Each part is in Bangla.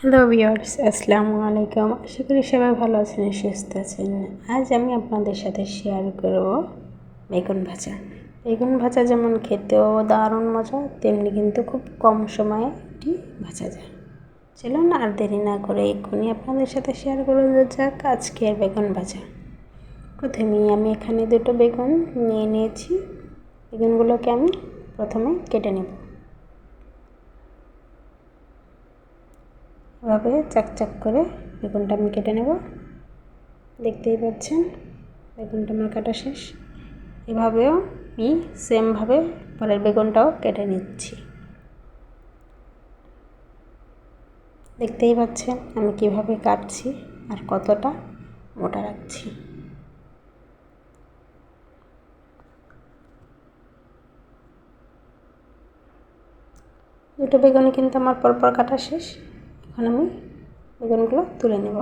হ্যালো ভিউয়ার্স আসসালামু আলাইকুম। আশা করি সবাই ভালো আছেন, সুস্থ আছেন। আজ আমি আপনাদের সাথে শেয়ার করব বেগুন ভাজা। বেগুন ভাজা যেমন খেতেও দারুণ মজা, তেমনি কিন্তু খুব কম সময়ে এটি ভাজা যায়। চলুন আর দেরি না করে এক্ষুনি আপনাদের সাথে শেয়ার করে যাক আজকের বেগুন ভাজা। প্রথমেই আমি এখানে দুটো বেগুন নিয়ে নিয়েছি। বেগুনগুলোকে আমি প্রথমে কেটে নেব। এভাবে চাকচাক করে বেগুনটা আমি কেটে নেব। দেখতেই পাচ্ছেন, বেগুনটা আমার কাটা শেষ। এভাবেও আমি সেমভাবে পরের বেগুনটাও কেটে নিচ্ছি। দেখতেই পাচ্ছেন আমি কীভাবে কাটছি আর কতটা মোটা রাখছি। দুটো বেগুনি কিন্তু আমার পরপর কাটা শেষ। এখন আমি বেগুনগুলো তুলে নেব।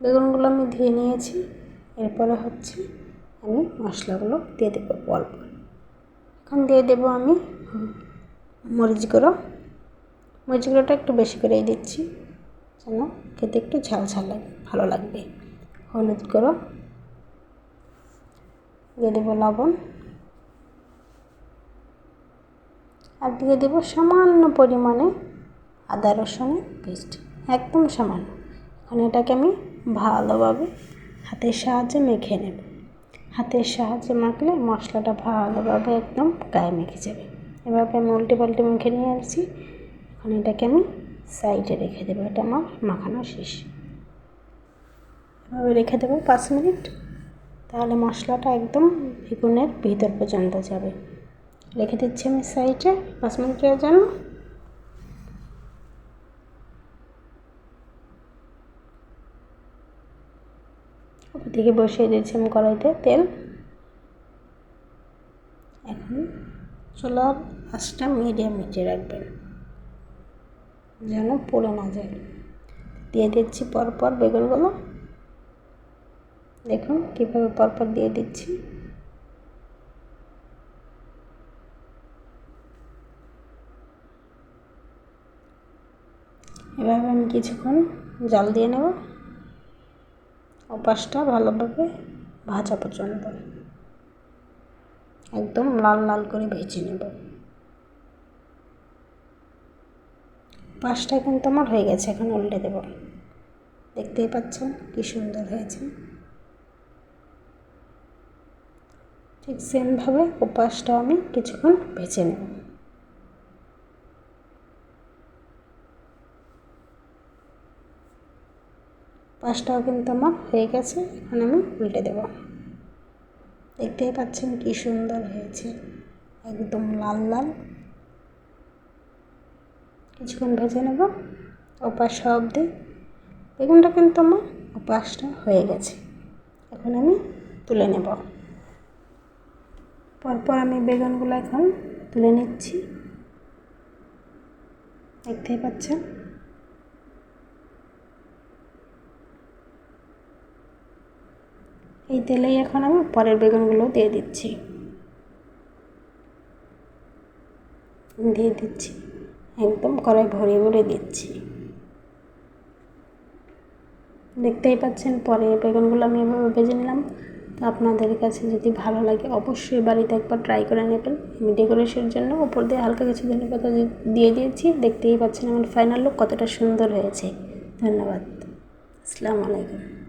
বেগুনগুলো আমি ধুয়ে নিয়েছি, এরপরে হচ্ছে আমি মশলাগুলো দিয়ে দেবো অল্প। এখন দিয়ে দেবো আমি মরিচ গুঁড়ো মরিচ গুঁড়োটা একটু বেশি করেই দিচ্ছি, যেন খেতে একটু ঝাল ঝাল লাগে, ভালো লাগবে। হলুদ গুঁড়ো, দিয়ে দেবো লবণ। আর দিয়ে দেবো সামান্য পরিমাণে আদা রসুনের পেস্ট, একদম সামান্য। এখন এটাকে আমি ভালোভাবে হাতের সাহায্যে মেখে নেব। হাতের সাহায্যে মাখলে মশলাটা ভালোভাবে একদম গায়ে মেখে যাবে। এভাবে আমি উল্টে পাল্টে মেখে নিয়ে আসছি। এখন এটাকে আমি সাইডে রেখে দেবো, এটা আমার মাখানো শেষ। এভাবে রেখে দেবো পাঁচ মিনিট। তাহলে মশলাটা একদম বেগুনের ভিতর পর্যন্ত যাবে। রেখে দিচ্ছি আমি সাইডে, পাঁচ মিনিটের জন্য থেকে বসিয়ে দিচ্ছি আমি কড়াইতে তেল। এখন চুলার আঁচটা মিডিয়াম মিটে রাখবেন, যেন পড়ে না যায়। দিয়ে দিচ্ছি পরপর বেগুনগুলো। দেখুন কীভাবে পরপর দিয়ে দিচ্ছি। এভাবে আমি কিছুক্ষণ জল দিয়ে নেব। ওপাশটা ভালোভাবে ভাজা পর্যন্ত। একদম লাল লাল করে ভেজে নেব। পাশটা কিন্তু আমার হয়ে গেছে, এখন উল্টে দেব। দেখতেই পাচ্ছেন কি সুন্দর হয়েছে। ঠিক সেমভাবে ওপাশটাও আমি কিছুক্ষণ ভেজে নেব। পাঁচটাও কিন্তু আমার হয়ে গেছে, এখন আমি উল্টে দেব। দেখতেই পাচ্ছেন কি সুন্দর হয়েছে, একদম লাল লাল। কিছুক্ষণ ভেজে নেব, ওপাশ অবধি। বেগুনটা কিন্তু আমার ওপাশটা হয়ে গেছে, এখন আমি তুলে নেব। পরপর আমি বেগুনগুলো এখন তুলে নিচ্ছি। দেখতেই পাচ্ছেন? এই তেলেই এখন আমি পরের বেগুনগুলো দিয়ে দিচ্ছি। দিয়ে দিচ্ছি। একদম কড়াই ভরে ভরে দিচ্ছি। দেখতেই পাচ্ছেন পরে বেগুনগুলো আমি এভাবে ভেজে নিলাম। তো আপনাদের কাছে যদি ভালো লাগে, অবশ্যই বাড়িতে একবার ট্রাই করে নেবেন। আমি ডেকোরেশনের জন্য ওপর দিয়ে হালকা কিছু ধন্যবাদ দিয়ে দিয়েছি। দেখতেই পাচ্ছেন আমার ফাইনাল লুক কতটা সুন্দর হয়েছে। ধন্যবাদ। আসসালামু আলাইকুম।